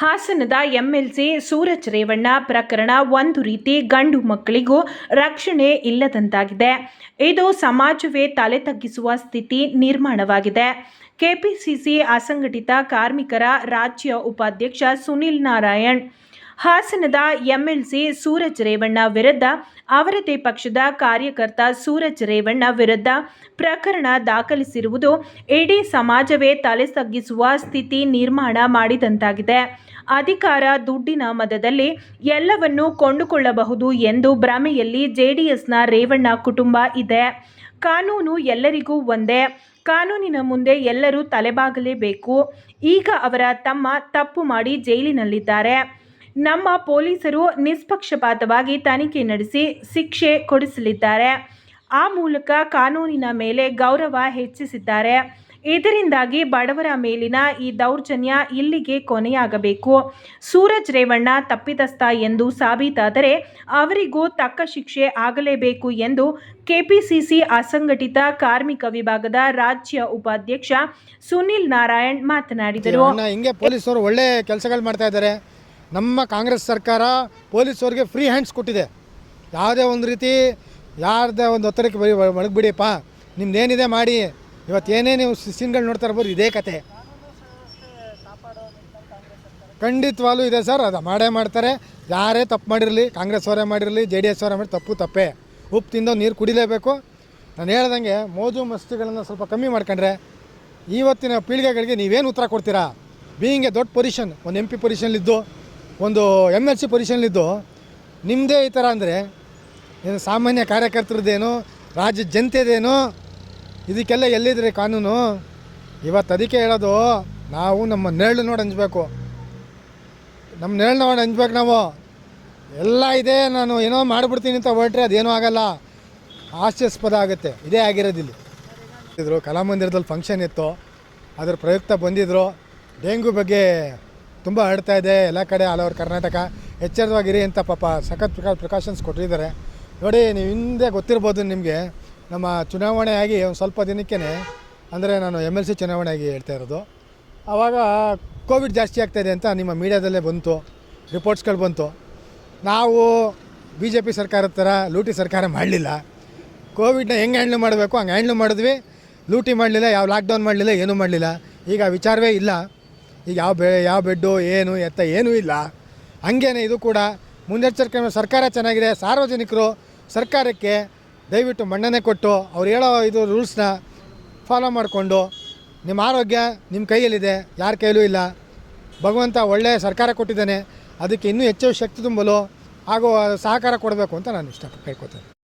ಹಾಸನದ ಎಂಎಲ್ಸಿ ಸೂರಜ್ ರೇವಣ್ಣ ಪ್ರಕರಣ ಒಂದು ರೀತಿ ಗಂಡು ಮಕ್ಕಳಿಗೂ ರಕ್ಷಣೆ ಇಲ್ಲದಂತಾಗಿದೆ. ಇದು ಸಮಾಜವೇ ತಲೆ ತಗ್ಗಿಸುವ ಸ್ಥಿತಿ ನಿರ್ಮಾಣವಾಗಿದೆ. ಕೆಪಿಸಿಸಿ ಅಸಂಘಟಿತ ಕಾರ್ಮಿಕರ ರಾಜ್ಯ ಉಪಾಧ್ಯಕ್ಷ ಸುನಿಲ್ ನಾರಾಯಣ್ ಹಾಸನದ ಎಂಎಲ್ಸಿ ಸೂರಜ್ ರೇವಣ್ಣ ವಿರುದ್ಧ ಅವರದೇ ಪಕ್ಷದ ಕಾರ್ಯಕರ್ತ ಸೂರಜ್ ರೇವಣ್ಣ ವಿರುದ್ಧ ಪ್ರಕರಣ ದಾಖಲಿಸಿರುವುದು ಇಡೀ ಸಮಾಜವೇ ತಲೆ ತಗ್ಗಿಸುವ ಸ್ಥಿತಿ ನಿರ್ಮಾಣ ಮಾಡಿದಂತಾಗಿದೆ. ಅಧಿಕಾರ ದುಡ್ಡಿನ ಮದದಲ್ಲಿ ಎಲ್ಲವನ್ನೂ ಕೊಂಡುಕೊಳ್ಳಬಹುದು ಎಂದು ಭ್ರಮೆಯಲ್ಲಿ ಜೆಡಿಎಸ್ನ ರೇವಣ್ಣ ಕುಟುಂಬ ಇದೆ. ಕಾನೂನು ಎಲ್ಲರಿಗೂ ಒಂದೇ. ಕಾನೂನಿನ ಮುಂದೆ ಎಲ್ಲರೂ ತಲೆಬಾಗಲೇಬೇಕು. ಈಗ ಅವರ ತಮ್ಮ ತಪ್ಪು ಮಾಡಿ ಜೈಲಿನಲ್ಲಿದ್ದಾರೆ. ನಮ್ಮ ಪೊಲೀಸರು ನಿಷ್ಪಕ್ಷಪಾತವಾಗಿ ತನಿಖೆ ನಡೆಸಿ ಶಿಕ್ಷೆ ಕೊಡಿಸಲಿದ್ದಾರೆ. ಆ ಮೂಲಕ ಕಾನೂನಿನ ಮೇಲೆ ಗೌರವ ಹೆಚ್ಚಿಸಿದ್ದಾರೆ. ಇದರಿಂದಾಗಿ ಬಡವರ ಮೇಲಿನ ಈ ದೌರ್ಜನ್ಯ ಇಲ್ಲಿಗೆ ಕೊನೆಯಾಗಬೇಕು. ಸೂರಜ್ ರೇವಣ್ಣ ತಪ್ಪಿತಸ್ಥ ಎಂದು ಸಾಬೀತಾದರೆ ಅವರಿಗೂ ತಕ್ಕ ಶಿಕ್ಷೆ ಆಗಲೇಬೇಕು ಎಂದು ಕೆಪಿಸಿಸಿ ಅಸಂಘಟಿತ ಕಾರ್ಮಿಕ ವಿಭಾಗದ ರಾಜ್ಯ ಉಪಾಧ್ಯಕ್ಷ ಸುನಿಲ್ ನಾರಾಯಣ್ ಮಾತನಾಡಿದರು. ಒಳ್ಳೆ ಕೆಲಸಗಳು ಮಾಡ್ತಾ ಇದ್ದಾರೆ. ನಮ್ಮ ಕಾಂಗ್ರೆಸ್ ಸರ್ಕಾರ ಪೊಲೀಸವ್ರಿಗೆ ಫ್ರೀ ಹ್ಯಾಂಡ್ಸ್ ಕೊಟ್ಟಿದೆ. ಯಾವುದೇ ಒಂದು ರೀತಿ ಯಾರದೇ ಒಂದು ಒತ್ತಡಕ್ಕೆ ಬರೀ ಒಳಗ್ಬಿಡಿಯಪ್ಪ ನಿಮ್ದೇನಿದೆ ಮಾಡಿ. ಇವತ್ತು ಏನೇ ನೀವು ಸೀನ್ಗಳು ನೋಡ್ತಾ ಇರ್ಬೋದು, ಇದೇ ಕತೆ. ಖಂಡಿತವಾಗ್ಲೂ ಇದೆ ಸರ್, ಅದು ಮಾಡೇ ಮಾಡ್ತಾರೆ. ಯಾರೇ ತಪ್ಪು ಮಾಡಿರಲಿ, ಕಾಂಗ್ರೆಸ್ ಅವರೇ ಮಾಡಿರಲಿ, ಜೆ ಡಿ ಎಸ್ ಅವರೇ ಮಾಡಿ ತಪ್ಪು ತಪ್ಪೇ. ಉಪ್ಪು ತಿಂದು ನೀರು ಕುಡಿಲೇಬೇಕು. ನಾನು ಹೇಳ್ದಂಗೆ ಮೋಜು ಮಸ್ತಿಗಳನ್ನು ಸ್ವಲ್ಪ ಕಮ್ಮಿ ಮಾಡ್ಕೊಂಡ್ರೆ ಇವತ್ತಿನ ಪೀಳಿಗೆಗಳಿಗೆ ನೀವೇನು ಉತ್ತರ ಕೊಡ್ತೀರಾ? ಬೀಯಿಂಗ್ ಎ ದೊಡ್ಡ ಪೊಸಿಷನ್ ಒಂದು ಎಂ ಪಿ ಪೊಸಿಷನ್ಲಿದ್ದು ಒಂದು ಎಂ ಎಲ್ ಸಿ ಪೊಸಿಷನ್ಲಿದ್ದು ನಿಮ್ಮದೇ ಈ ಥರ ಅಂದರೆ ಏನು ಸಾಮಾನ್ಯ ಕಾರ್ಯಕರ್ತರದ್ದೇನು ರಾಜ್ಯ ಜನತೆದೇನು, ಇದಕ್ಕೆಲ್ಲ ಎಲ್ಲಿದ್ರೆ ಕಾನೂನು? ಇವತ್ತು ಅದಕ್ಕೆ ಹೇಳೋದು ನಾವು ನಮ್ಮ ನೆರಳು ನೋಡಿ ಹಂಚ್ಬೇಕು ನಮ್ಮ ನೆರಳು ನೋಡಿ ಹಂಚ್ಬೇಕು ನಾವು. ಎಲ್ಲ ಇದೆ, ನಾನು ಏನೋ ಮಾಡಿಬಿಡ್ತೀನಿ ಅಂತ ಹೊರಟ್ರೆ ಅದೇನೂ ಆಗಲ್ಲ. ಹಾಸ್ಯಾಸ್ಪದ ಆಗುತ್ತೆ. ಇದೇ ಆಗಿರೋದಿಲ್ಲ ಇದ್ರು ಕಲಾಮಂದಿರದಲ್ಲಿ ಫಂಕ್ಷನ್ ಇತ್ತು. ಅದ್ರ ಪ್ರಯುಕ್ತ ಬಂದಿದ್ದರು ಡೆಂಗು ಬಗ್ಗೆ ತುಂಬ ಹರಡ್ತಾ ಇದೆ, ಎಲ್ಲ ಕಡೆ ಆಲ್ ಓವರ್ ಕರ್ನಾಟಕ. ಎಚ್ಚರವಾಗಿರಿ ಅಂತ ಪಾಪ ಸಖತ್ ಪ್ರಕಾರ ಪ್ರಿಕಾಷನ್ಸ್ ಕೊಟ್ಟಿದ್ದಾರೆ. ನೋಡಿ, ನೀವು ಹಿಂದೆ ಗೊತ್ತಿರ್ಬೋದು ನಿಮಗೆ, ನಮ್ಮ ಚುನಾವಣೆ ಆಗಿ ಒಂದು ಸ್ವಲ್ಪ ದಿನಕ್ಕೇ ಅಂದರೆ ನಾನು ಎಂ ಎಲ್ ಸಿ ಚುನಾವಣೆ ಆಗಿ ಹೇಳ್ತಾ ಇರೋದು. ಆವಾಗ ಕೋವಿಡ್ ಜಾಸ್ತಿ ಆಗ್ತಾಯಿದೆ ಅಂತ ನಿಮ್ಮ ಮೀಡಿಯಾದಲ್ಲೇ ಬಂತು ರಿಪೋರ್ಟ್ಸ್ಗಳು ಬಂತು. ನಾವು ಬಿ ಜೆ ಪಿ ಸರ್ಕಾರದ ಥರ ಲೂಟಿ ಸರ್ಕಾರ ಮಾಡಲಿಲ್ಲ. ಕೋವಿಡ್ನ ಹೆಂಗೆ ಹ್ಯಾಂಡ್ಲ್ ಮಾಡಬೇಕು, ಹಂಗೆ ಹ್ಯಾಂಡ್ಲ್ ಮಾಡಿದ್ವಿ. ಲೂಟಿ ಮಾಡಲಿಲ್ಲ, ಯಾವ ಲಾಕ್ಡೌನ್ ಮಾಡಲಿಲ್ಲ, ಏನೂ ಮಾಡಲಿಲ್ಲ. ಈಗ ವಿಚಾರವೇ ಇಲ್ಲ. ಈಗ ಯಾವ ಬೆ, ಯಾವ ಬೆಡ್ಡು, ಏನು, ಎತ್ತ ಏನೂ ಇಲ್ಲ. ಹಂಗೇನೆ ಇದು ಕೂಡ ಮುನ್ನೆಚ್ಚರಿಕೆ ಸರ್ಕಾರ ಚೆನ್ನಾಗಿದೆ. ಸಾರ್ವಜನಿಕರು ಸರ್ಕಾರಕ್ಕೆ ದಯವಿಟ್ಟು ಮಣ್ಣನೆ ಕೊಟ್ಟು ಅವ್ರು ಹೇಳೋ ಇದು ರೂಲ್ಸ್ನ ಫಾಲೋ ಮಾಡಿಕೊಂಡು ನಿಮ್ಮ ಆರೋಗ್ಯ ನಿಮ್ಮ ಕೈಯಲ್ಲಿದೆ, ಯಾರ ಕೈಯಲ್ಲೂ ಇಲ್ಲ. ಭಗವಂತ ಒಳ್ಳೆಯ ಸರ್ಕಾರ ಕೊಟ್ಟಿದ್ದಾನೆ. ಅದಕ್ಕೆ ಇನ್ನೂ ಹೆಚ್ಚು ಶಕ್ತಿ ತುಂಬಲು ಹಾಗೂ ಸಹಕಾರ ಕೊಡಬೇಕು ಅಂತ ನಾನು ಇಷ್ಟಪಟ್ಟು ಕೇಳ್ಕೊತೇನೆ.